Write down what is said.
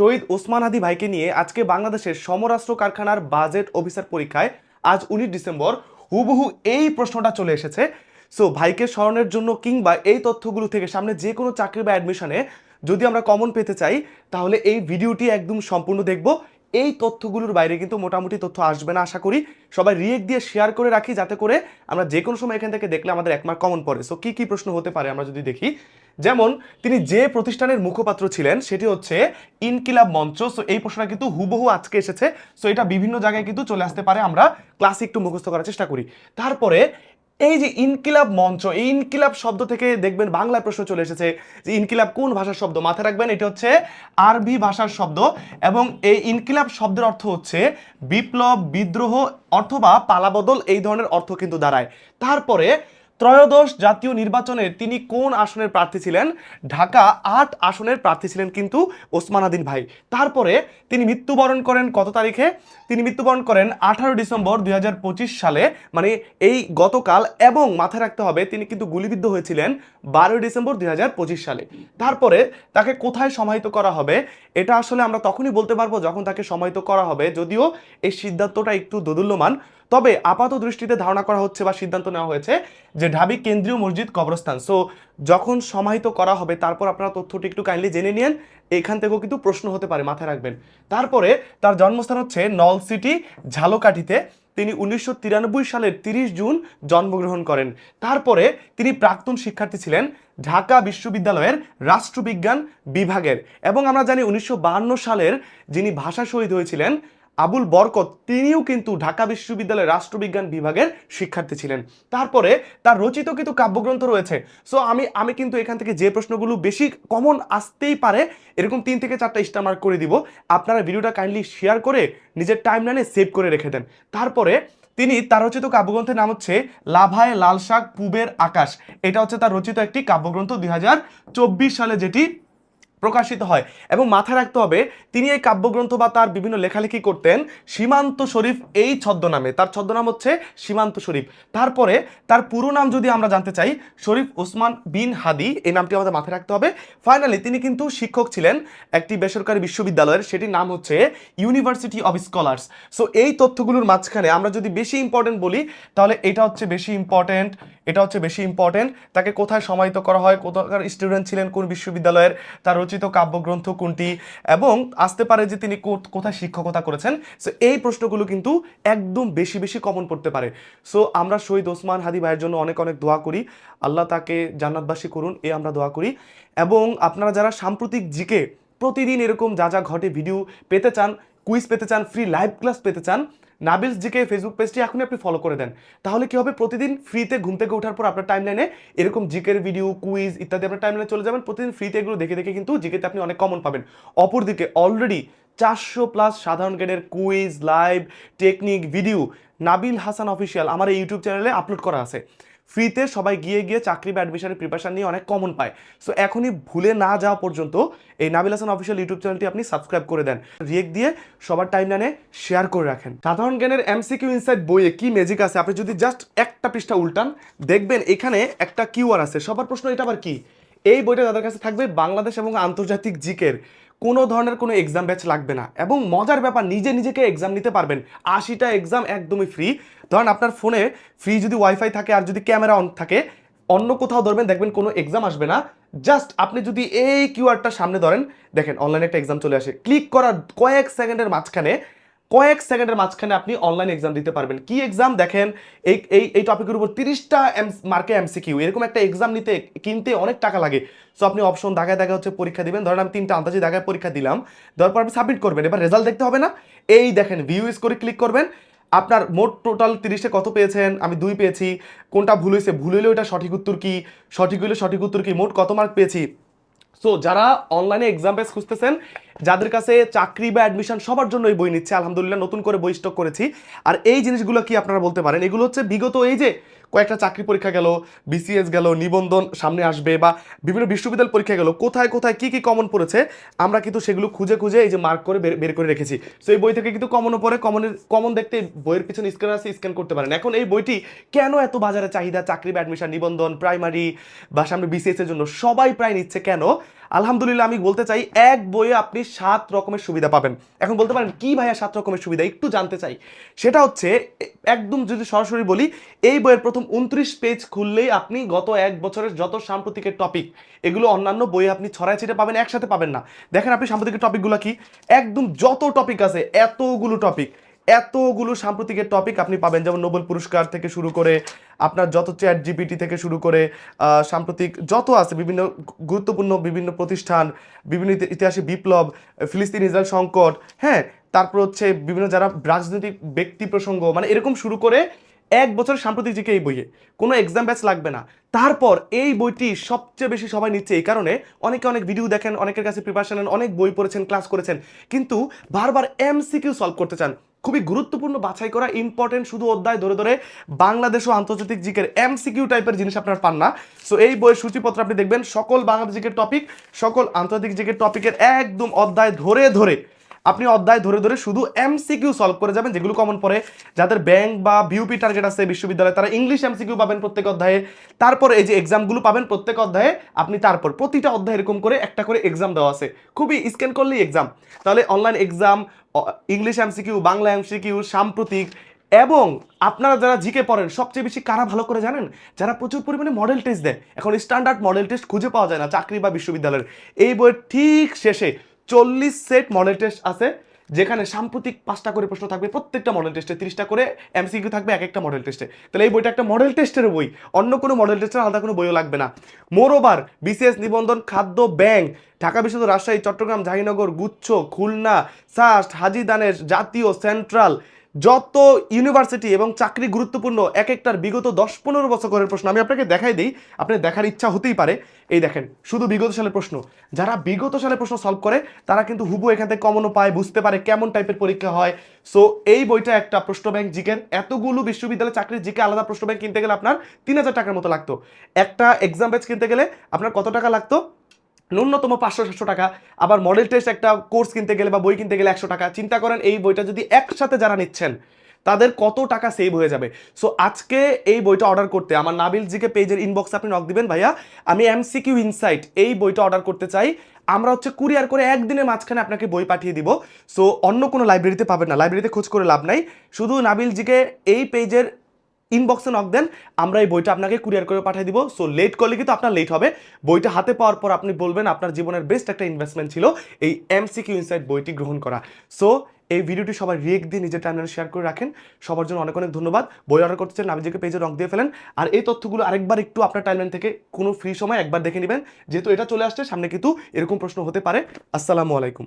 শহীদ ওসমান হাদি ভাইকে নিয়ে আজকে বাংলাদেশের সমরাষ্ট্র কারখানার বাজেট অফিসার পরীক্ষায় আজ উনিশ ডিসেম্বর হুবহু এই প্রশ্নটা চলে এসেছে। সো ভাইকে স্মরণের জন্য কিংবা এই তথ্যগুলো থেকে সামনে যে কোনো চাকরি বা অ্যাডমিশনে যদি আমরা কমন পেতে চাই, তাহলে এই ভিডিওটি একদম সম্পূর্ণ দেখব এই তথ্যগুলোর বাইরে কিন্তু মোটামুটি তথ্য আসবে না, আশা করি। সবাই রিয়েক্ট দিয়ে শেয়ার করে রাখি যাতে করে আমরা যে কোনো সময় এখান থেকে দেখলে আমাদের এক মার্ক কমন পড়ে। সো কী কী প্রশ্ন হতে পারে আমরা যদি দেখি? যেমন, তিনি যে প্রতিষ্ঠানের মুখপাত্র ছিলেন, সেটি হচ্ছে ইনকিলাব মঞ্চ। সো এই প্রশ্নটা কিন্তু হুবহু আজকে এসেছে। সো এটা বিভিন্ন জায়গায় কিন্তু চলে আসতে পারে। আমরা ক্লাসে একটু মুখস্থ করার চেষ্টা করি। তারপরে এই যে ইনকিলাব মঞ্চ, এই ইনকিলাব শব্দ থেকে দেখবেন বাংলায় প্রশ্ন চলে এসেছে যে ইনকিলাব কোন ভাষার শব্দ? মাথায় রাখবেন, এটা হচ্ছে আরবি ভাষার শব্দ এবং এই ইনকিলাব শব্দের অর্থ হচ্ছে বিপ্লব, বিদ্রোহ অথবা পালাবদল, এই ধরনের অর্থ কিন্তু দাঁড়ায়। তারপরে ত্রয়োদশ জাতীয় নির্বাচনে তিনি কোন আসনের প্রার্থী ছিলেন? ঢাকা আট আসনের প্রার্থী ছিলেন কিন্তু ওসমান আদিন ভাই। তারপরে তিনি মৃত্যুবরণ করেন কত তারিখে? তিনি মৃত্যুবরণ করেন আঠারো ডিসেম্বর দুই হাজার পঁচিশ সালে। মানে এই গতকাল এবং মাথায় রাখতে হবে, তিনি কিন্তু গুলিবিদ্ধ হয়েছিলেন বারোই ডিসেম্বর দুই হাজার পঁচিশ সালে। তারপরে তাকে কোথায় সমাহিত করা হবে, এটা আসলে আমরা তখনই বলতে পারব যখন তাকে সমাহিত করা হবে। যদিও এই সিদ্ধান্তটা একটু দোদুল্যমান তবে আপাত দৃষ্টিতে ধারণা করা হচ্ছে বা সিদ্ধান্ত নেওয়া হয়েছে যে ঢাবি কেন্দ্রীয় মসজিদ কবরস্থান। সো যখন সমাহিত করা হবে, তারপর আপনারা তথ্যটি একটু কাইন্ডলি জেনে নিন এখান থেকেও কিন্তু প্রশ্ন হতে পারে, মাথায় রাখবেন। তারপরে তার জন্মস্থান হচ্ছে নল সিটি, ঝালকাঠিতে। তিনি উনিশশো তিরানব্বই সালের তিরিশ জুন জন্মগ্রহণ করেন। তারপরে তিনি প্রাক্তন শিক্ষার্থী ছিলেন ঢাকা বিশ্ববিদ্যালয়ের রাষ্ট্রবিজ্ঞান বিভাগের। এবং আমরা জানি উনিশশো সালের যিনি ভাষা শহীদ হয়েছিলেন আবুল বরকত তিনিও কিন্তু ঢাকা বিশ্ববিদ্যালয়ের রাষ্ট্রবিজ্ঞান বিভাগের শিক্ষার্থী ছিলেন। তারপরে তার রচিত কিন্তু কাব্যগ্রন্থ রয়েছে। সো আমি আমি কিন্তু এখান থেকে যে প্রশ্নগুলো বেশি কমন আসতেই পারে, এরকম তিন থেকে চারটা স্টার মার্ক করে দিব। আপনারা ভিডিওটা কাইন্ডলি শেয়ার করে নিজের টাইম লাইনে সেভ করে রেখে দেন। তারপরে তিনি তার রচিত কাব্যগ্রন্থের নাম হচ্ছে লাভায় লাল শাক, পুবের আকাশ। এটা হচ্ছে তার রচিত একটি কাব্যগ্রন্থ দুই হাজার চব্বিশ সালে যেটি প্রকাশিত হয় এবং মাথায় রাখতে হবে, তিনি এই কাব্যগ্রন্থ বা তার বিভিন্ন লেখালেখি করতেন সীমান্ত শরীফ এই ছদ্মনামে। তার ছদ্মনাম হচ্ছে সীমান্ত শরীফ। তারপরে তার পুরো নাম যদি আমরা জানতে চাই, শরীফ ওসমান বিন হাদি, এই নামটি আমাদের মাথায় রাখতে হবে। ফাইনালি তিনি কিন্তু শিক্ষক ছিলেন একটি বেসরকারি বিশ্ববিদ্যালয়ের, সেটির নাম হচ্ছে ইউনিভার্সিটি অফ স্কলার্স সো এই তথ্যগুলোর মাঝখানে আমরা যদি বেশি ইম্পর্টেন্ট বলি, তাহলে এটা হচ্ছে বেশি ইম্পর্টেন্ট এটা হচ্ছে বেশি ইম্পর্টেন্ট তাকে কোথায় সমাহিত করা হয়, কোথাকার স্টুডেন্ট ছিলেন, কোন বিশ্ববিদ্যালয়ের, তার রচিত কাব্যগ্রন্থ কোনটি এবং আসতে পারে যে তিনি কোথায় শিক্ষকতা করেছেন। সো এই প্রশ্নগুলো কিন্তু একদম বেশি বেশি কমন পড়তে পারে। সো আমরা শহীদ ওসমান হাদি ভাইয়ের জন্য অনেক অনেক দোয়া করি। আল্লাহ তাকে জান্নাতবাসী করুন, এ আমরা দোয়া করি। এবং আপনারা যারা সাম্প্রতিক জিকে প্রতিদিন এরকম যা যা ঘটে ভিডিও পেতে চান কুইজ পেতে চান ফ্রি লাইভ ক্লাস পেতে চান নাবিলস জিকে ফেসবুক পেজটি এখনই আপনি ফলো করে দেন। তাহলে কি হবে? প্রতিদিন ফ্রিতে ঘুম থেকে ওঠার পর আপনার টাইম লাইনে এরকম জিকের ভিডিও কুইজ ইত্যাদি আপনার টাইম লাইনে চলে যাবেন। প্রতিদিন ফ্রিতে এগুলো দেখে দেখে কিন্তু জিকেতে আপনি অনেক কমন পাবেন। অপরদিকে অলরেডি চারশো প্লাস সাধারণ জ্ঞানের quiz live technique video Nabil Hasan official আমার এই ইউটিউব চ্যানেলে আপলোড করা আছে। ফ্রিতে সবাই গিয়ে গিয়ে চাকরি বা অ্যাডমিশনের প্রিপারেশান নিয়ে অনেক কমন পায়। সো এখনই ভুলে না যাওয়া পর্যন্ত এই নাবিল হাসান অফিসিয়াল ইউটিউব চ্যানেলটি আপনি সাবস্ক্রাইব করে দেন। রিয়েক্ট দিয়ে সবার টাইম লাইনে শেয়ার করে রাখেন। সাধারণ জ্ঞানের এমসিকিউ ইনসাইড বইয়ে কি ম্যাজিক আছে? আপনি যদি জাস্ট একটা পৃষ্ঠা উল্টান, দেখবেন এখানে একটা কিউআর আছে। সবার প্রশ্ন এটা আবার কি? এই বইটা যাদের কাছে থাকবে বাংলাদেশ এবং আন্তর্জাতিক জিকের। কোনো ধরনের কোনো এক্সাম ব্যাচ লাগবে না এবং মজার ব্যাপার, নিজে নিজেকে এক্সাম নিতে পারবেন। আশিটা এক্সাম একদমই ফ্রি ধরেন আপনার ফোনে ফ্রি যদি ওয়াইফাই থাকে আর যদি ক্যামেরা অন থাকে, অন্য কোথাও ধরবেন, দেখবেন কোনো এক্সাম আসবে না। জাস্ট আপনি যদি এই কিউআরটা সামনে ধরেন, দেখেন অনলাইনে একটা এক্সাম চলে আসে। ক্লিক করার কয়েক সেকেন্ডের মাঝখানে কয়েক সেকেন্ডের মাঝখানে আপনি অনলাইন এক্সাম দিতে পারবেন। কি এক্সাম দেখেন, এই এই এই টপিকের উপর তিরিশটা এম মার্কে এমসিকিউ এরকম একটা এক্সাম নিতে, কিনতে অনেক টাকা লাগে। সো আপনি অপশন দাগায় দাগায় হচ্ছে পরীক্ষা দিবেন। ধরেন, আমি তিনটা আন্দাজি দাগায় পরীক্ষা দিলাম। দেওয়ার পর আপনি সাবমিট করবেন। এবার রেজাল্ট দেখতে হবে না। এই দেখেন ভিউ ইস করে ক্লিক করবেন। আপনার মোট টোটাল তিরিশে কত পেয়েছেন? আমি দুই পেয়েছি। কোনটা ভুল হয়েছে? ভুল হইলে ওটা সঠিক উত্তর কী? সঠিক হইলে সঠিক উত্তর কী? মোট কত মার্ক পেয়েছি? সো যারা অনলাইনে এক্সাম বেস খুঁজতেছেন যাদের কাছে চাকরি বা অ্যাডমিশন সবার জন্য এই বই নিচ্ছে, আলহামদুলিল্লাহ নতুন করে বই স্টক করেছি। আর এই জিনিসগুলো কি আপনারা বলতে পারেন? এগুলো হচ্ছে বিগত এই যে কয়েকটা চাকরি পরীক্ষা গেল বিসিএস গেল, নিবন্ধন সামনে আসবে বা বিভিন্ন বিশ্ববিদ্যালয় পরীক্ষা গেল, কোথায় কোথায় কি কি কমন পড়েছে, আমরা কিন্তু সেগুলো খুঁজে খুঁজে এই যে মার্ক করে বের- করে রেখেছি। সো এই বই থেকে কিন্তু কমনও পড়ে কমনের কমন দেখতে বইয়ের পিছনে স্ক্যান আছে স্ক্যান করতে পারেন। এখন এই বইটি কেন এত বাজারে চাহিদা, চাকরি বা অ্যাডমিশন নিবন্ধন প্রাইমারি বা সামনে বিসিএস এর জন্য সবাই প্রায় নিচ্ছে? কেন? আলহামদুলিল্লাহ আমি বলতে চাই, এক বইয়ে আপনি সাত রকমের সুবিধা পাবেন। এখন বলতে পারেন, কি ভাইয়া সাত রকমের সুবিধা? একটু জানতে চাই। সেটা হচ্ছে, একদম যদি সরাসরি বলি, এই বইয়ের প্রথম উনত্রিশ পেজ খুললেই আপনি গত এক বছরের যত সাম্প্রতিকের টপিক এগুলো অন্যান্য বইয়ে আপনি ছড়ায় ছিটে পাবেন, একসাথে পাবেন না। দেখেন আপনি সাম্প্রতিকের টপিকগুলো কি? একদম যত টপিক আছে, এতগুলো টপিক এতগুলো সাম্প্রতিকের টপিক আপনি পাবেন। যেমন নোবেল পুরস্কার থেকে শুরু করে, আপনার যত চ্যাট জিপিটি থেকে শুরু করে সাম্প্রতিক যত আছে, বিভিন্ন গুরুত্বপূর্ণ বিভিন্ন প্রতিষ্ঠান, বিভিন্ন ইতিহাসে বিপ্লব, ফিলিস্তিন ইসরায়েল সংকট হ্যাঁ তারপর হচ্ছে বিভিন্ন যারা রাজনৈতিক ব্যক্তি প্রসঙ্গ মানে এরকম শুরু করে এক বছর সাম্প্রতিক জিকে এই বইয়ে। কোনো এক্সাম ব্যাচ লাগবে না। তারপর এই বইটি সবচেয়ে বেশি সবাই নিচ্ছে এই কারণে অনেকে অনেক ভিডিও দেখেন, অনেকের কাছে প্রিপারেশন নেন, অনেক বই পড়েছেন ক্লাস করেছেন, কিন্তু বারবার এমসিকিউ সলভ করতে চান। খুবই গুরুত্বপূর্ণ বাছাই করা ইম্পর্টেন্ট শুধু অধ্যায় ধরে ধরে বাংলাদেশ ও আন্তর্জাতিক জিকের এমসিকিউ টাইপের জিনিস আপনার পান না। সো এই বইয়ের সূচিপত্র আপনি দেখবেন, সকল বাংলাদেশ জিকের টপিক সকল আন্তর্জাতিক জিকের টপিকের একদম অধ্যায় ধরে ধরে আপনি অধ্যায় ধরে ধরে শুধু এমসিকিউ সলভ করে যাবেন, যেগুলো কমন পড়ে। যাদের ব্যাংক বা বিউপি টার্গেট আছে বিশ্ববিদ্যালয়ে, তারা ইংলিশ এমসিকিউ পাবেন প্রত্যেক অধ্যায়ে। তারপর এই যে এক্সামগুলো পাবেন প্রত্যেক অধ্যায়ে, আপনি তারপর প্রতিটা অধ্যায় এরকম করে একটা করে এক্সাম দেওয়া আছে। খুবই স্ক্যান করলেই এক্সাম তাহলে online exam English MCQ Bangla MCQ সাম্প্রতিক এবং আপনারা যারা জিকে পড়েন, সবচেয়ে বেশি কারা ভালো করে জানেন? যারা প্রচুর পরিমাণে মডেল টেস্ট দেয়। এখন স্ট্যান্ডার্ড মডেল টেস্ট খুঁজে পাওয়া যায় না, চাকরি বা বিশ্ববিদ্যালয়ের। এই বইয়ের ঠিক শেষে চল্লিশ সেট মডেল টেস্ট আছে, যেখানে সাম্প্রতিক পাঁচটা করে প্রশ্ন থাকবে, প্রত্যেকটা মডেল টেস্টে তিরিশটা করে এমসিকিউ থাকবে এক একটা মডেল টেস্টে। তাহলে এই বইটা একটা মডেল টেস্টের বই, অন্য কোনো মডেল টেস্টের আলাদা কোনো বইও লাগবে না। মোরোবার, বিসিএস নিবন্ধন, খাদ্য ব্যাংক, ঢাকা বিশ্ববিদ্যালয়, রাজশাহী, চট্টগ্রাম জাহিনগর গুচ্ছ, খুলনা, সাস্ট হাজিদানের জাতীয়, সেন্ট্রাল যত ইউনিভার্সিটি এবং চাকরি গুরুত্বপূর্ণ, এক একটার বিগত দশ পনেরো বছর করের প্রশ্ন আমি আপনাকে দেখাই দিই। আপনি দেখার ইচ্ছা হতেই পারে। এই দেখেন, শুধু বিগত সালের প্রশ্ন। যারা বিগত সালের প্রশ্ন সলভ করে, তারা কিন্তু হুবু এখান থেকে কমনও পায়, বুঝতে পারে কেমন টাইপের পরীক্ষা হয়। সো এই বইটা একটা প্রশ্ন ব্যাংক জিকের। এতগুলো বিশ্ববিদ্যালয় চাকরির জিকে আলাদা প্রশ্ন ব্যাংক কিনতে গেলে আপনার তিন হাজার টাকার মতো লাগতো। একটা এক্সাম ব্যাচ কিনতে গেলে আপনার কত টাকা লাগতো? ন্যূনতম পাঁচশো সাতশো টাকা। আবার মডেল টেস্ট একটা কোর্স কিনতে গেলে বা বই কিনতে গেলে একশো টাকা। চিন্তা করেন, এই বইটা যদি একসাথে যারা নিচ্ছেন, তাদের কত টাকা সেভ হয়ে যাবে? সো আজকে এই বইটা অর্ডার করতে আমার নাবিল জিকে পেজের ইনবক্সে আপনি নক দিবেন, ভাইয়া। আমি এমসিকিউ ইনসাইট এই বইটা অর্ডার করতে চাই। আমরা হচ্ছে কুরিয়ার করে একদিনের মাঝখানে আপনাকে বই পাঠিয়ে দিব। সো অন্য কোনো লাইব্রেরিতে পাবেন না। লাইব্রেরিতে খোঁজ করে লাভ নাই। শুধু নাবিল জিকে এই পেজের ইনবক্সে নক দেন, আমরা এই বইটা আপনাকে কুরিয়ার করে পাঠিয়ে দিব। সো লেট করলে কিন্তু আপনার লেট হবে। বইটা হাতে পাওয়ার পর আপনি বলবেন, আপনার জীবনের বেস্ট একটা ইনভেস্টমেন্ট ছিল এই এমসি এমসিকিউ ইনসাইট বইটি গ্রহণ করা। সো এই ভিডিওটি সবাই রিয়েক দিয়ে নিজের টাইমলাইনে শেয়ার করে রাখেন। সবার জন্য অনেক অনেক ধন্যবাদ। বই অর্ডার করতে চান নাবিজিকে পেজে রং দিয়ে ফেলেন। আর এই তথ্যগুলো আরেকবার একটু আপনার টাইমলাইন থেকে কোনো ফ্রি সময় একবার দেখে নেবেন। যেহেতু এটা চলে আসছে, সামনে কিন্তু এরকম প্রশ্ন হতে পারে। আসসালামু আলাইকুম।